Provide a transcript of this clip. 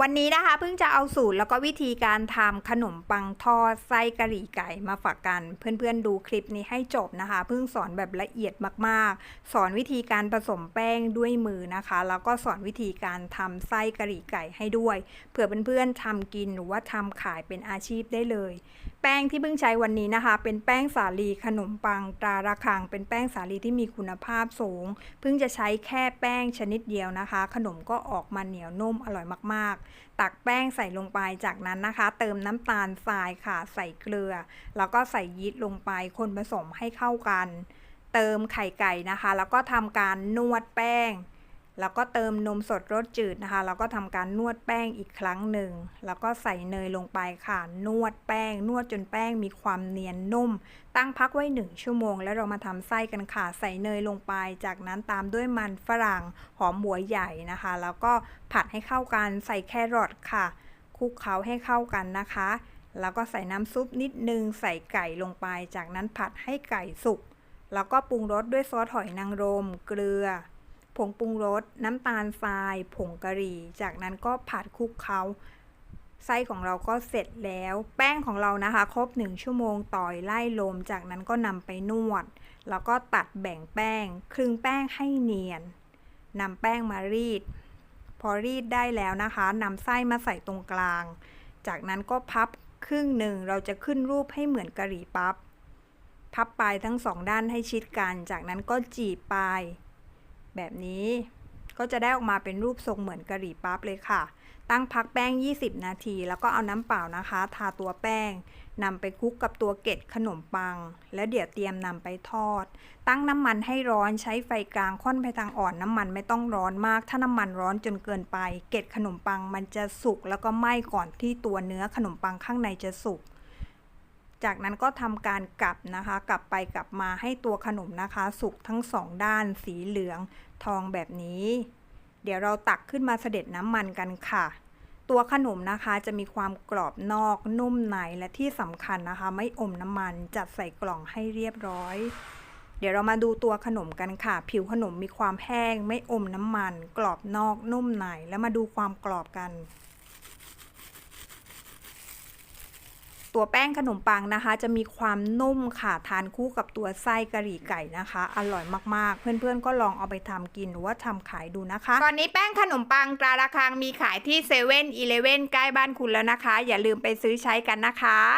วันนี้นะคะเพิ่งจะเอาสูตรแล้วก็วิธีการทำขนมปังทอดไส้กะหรี่ไก่มาฝากกัน เพื่อนๆดูคลิปนี้ให้จบนะคะ เพิ่งสอนแบบละเอียดมากๆ สอนวิธีการผสมแป้งด้วยมือนะคะ แล้วก็สอนวิธีการทำไส้กะหรี่ไก่ให้ด้วยเผื่อเพื่อนๆทำกินหรือว่าทำขายเป็นอาชีพได้เลย แป้งที่เพิ่งใช้วันนี้นะคะ เป็นแป้งสาลีขนมปังตราระคัง เป็นแป้งสาลีที่มีคุณภาพสูง เพิ่งจะใช้แค่แป้งชนิดเดียวนะคะ ขนมก็ออกมาเหนียวนุ่มอร่อยมากๆตักแป้งใส่ลงไปจากนั้นนะคะ เติมน้ำตาลทรายค่ะ ใส่เกลือ แล้วก็ใส่ยีสต์ลงไปคนผสมให้เข้ากัน เติมไข่ไก่นะคะ แล้วก็ทำการนวดแป้ง แล้วก็เติมนมสดรสจืดนะคะ แล้วก็ทำการนวดแป้งอีกครั้งหนึ่ง แล้วก็ใส่เนยลงไปค่ะ นวดแป้ง นวดจนแป้งมีความเนียนนุ่ม ตั้งพักไว้ 1 ชั่วโมง แล้วเรามาทำไส้กันค่ะ ใส่เนยลงไป จากนั้นตามด้วยมันฝรั่ง หอมหัวใหญ่นะคะ แล้วก็ผัดให้เข้ากัน ใส่แครอทค่ะ คลุกเคล้าให้เข้ากันนะคะ แล้วก็ใส่น้ำซุปนิดนึง ใส่ไก่ลงไป จากนั้นผัดให้ไก่สุก แล้วก็ปรุงรสด้วยซอสหอยนางรม เกลือ ผงปรุงรส น้ำตาลทราย ผงกะหรี่ จากนั้นก็ผัดคลุกเคล้าไส้ของเราก็เสร็จแล้ว แป้งของเรานะคะ ครบ 1 ชั่วโมงต่อยไล่ลม จากนั้นก็นำไปนวด แล้วก็ตัดแบ่งแป้ง คลึงแป้งให้เนียนนำแป้งมารีด พอรีดได้แล้วนะคะนำไส้มาใส่ตรงกลาง จากนั้นก็พับครึ่งหนึ่งเราจะขึ้นรูปให้เหมือนกะหรี่ปั๊บพับปลายทั้งสองด้านให้ชิดกัน จากนั้นก็จีบปลาย แบบนี้ก็จะได้ออกมาเป็นรูปทรงเหมือนกะหรี่ปั๊บเลยค่ะ ตั้งพักแป้ง 20 นาที แล้วก็เอาน้ำเปล่านะคะ ทาตัวแป้งนำไปคลุกกับตัวเกล็ดขนมปัง แล้วเดี๋ยวเตรียมนำไปทอด ตั้งน้ำมันให้ร้อนใช้ไฟกลางค่อนไปทางอ่อนน้ำมันไม่ต้องร้อนมาก ถ้าน้ำมันร้อนจนเกินไป เกล็ดขนมปังมันจะสุกแล้วก็ไหม้ก่อนที่ตัวเนื้อขนมปังข้างในจะสุก จากนั้นก็ทำการกลับนะคะ กลับไปกลับมาให้ตัวขนมนะคะ สุกทั้งสองด้านสีเหลืองทองแบบนี้ เดี๋ยวเราตักขึ้นมาเสด็จน้ำมันกันค่ะ ตัวขนมนะคะจะมีความกรอบนอกนุ่มในและที่สำคัญนะคะ ไม่อมน้ำมันจัดใส่กล่องให้เรียบร้อย เดี๋ยวเรามาดูตัวขนมกันค่ะ ผิวขนมมีความแห้ง ไม่อมน้ำมัน กรอบนอกนุ่มในแล้วมาดูความกรอบกัน ตัวแป้งขนมปังนะคะ จะมีความนุ่มค่ะทานคู่กับตัวไส้กะหรี่ไก่นะคะ อร่อยมากๆ เพื่อนๆก็ลองเอาไปทำกินหรือว่าทำขายดูนะคะตอนนี้แป้งขนมปังตราระคังมีขายที่เซเว่นอีเลเว่นใกล้บ้านคุณแล้วนะคะ อย่าลืมไปซื้อใช้กันนะคะ